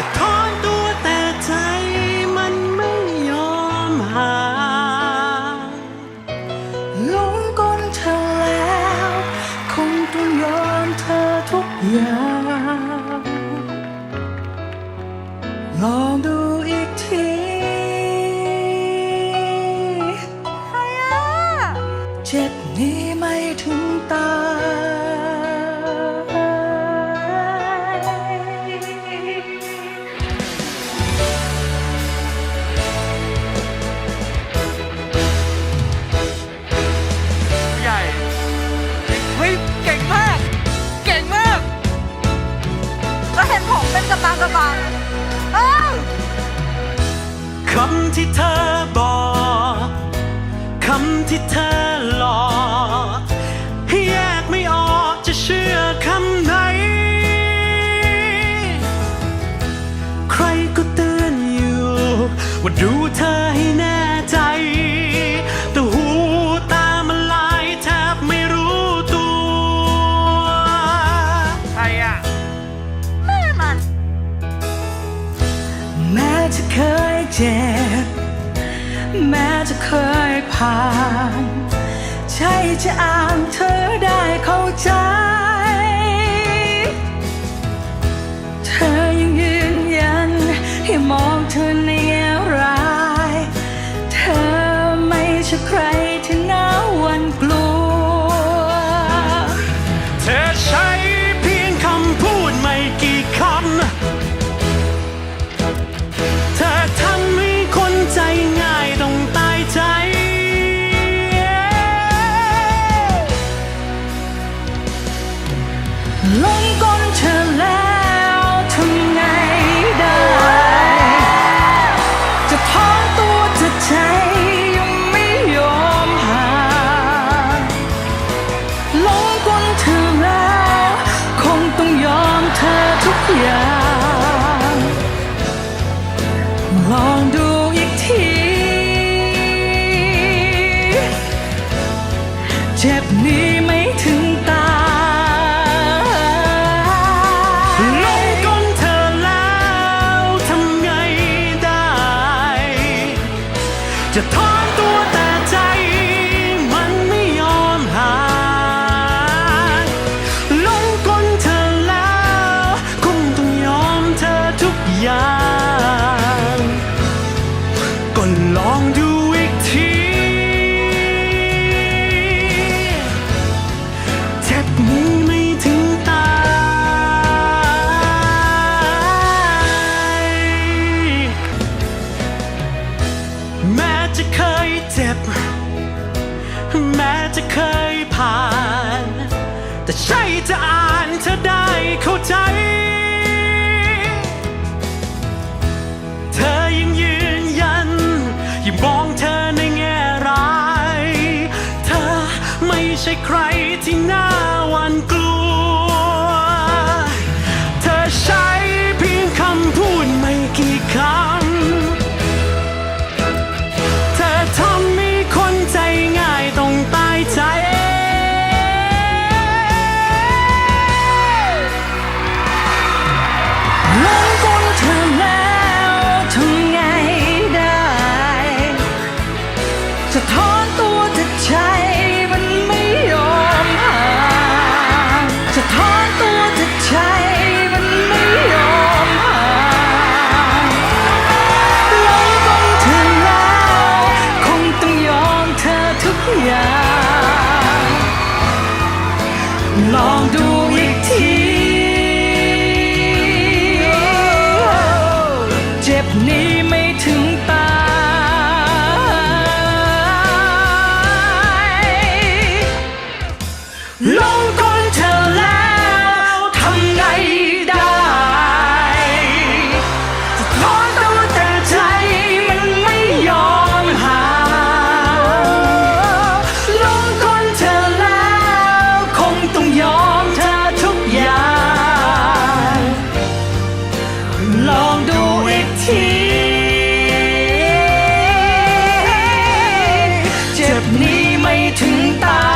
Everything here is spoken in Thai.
จะถอนตัวแต่ใจมันไม่ยอมหาหลงกลเธอแล้ว คงต้องยอมเธอทุกอย่างลองดูอีกทีเจ็บนี้ คำที่เธอบอก คำที่เธอาง ใช่จะอ่างเธอ ลงก้เธอแล้วทำไงได้ จะท้อตัวจะใจยังไม่ยอมห่างลงก้เธอแล้ว คงต้องยอมเธอทุกอย่าง จะเคยเจ็บ แม้จะเคยผ่าน แต่ใช่จะอ่านเธอได้เข้าใจ เธอยังยืนยันยังมองเธอในแง่ร้าย เธอไม่ใช่ใครที่น่า ถึงตา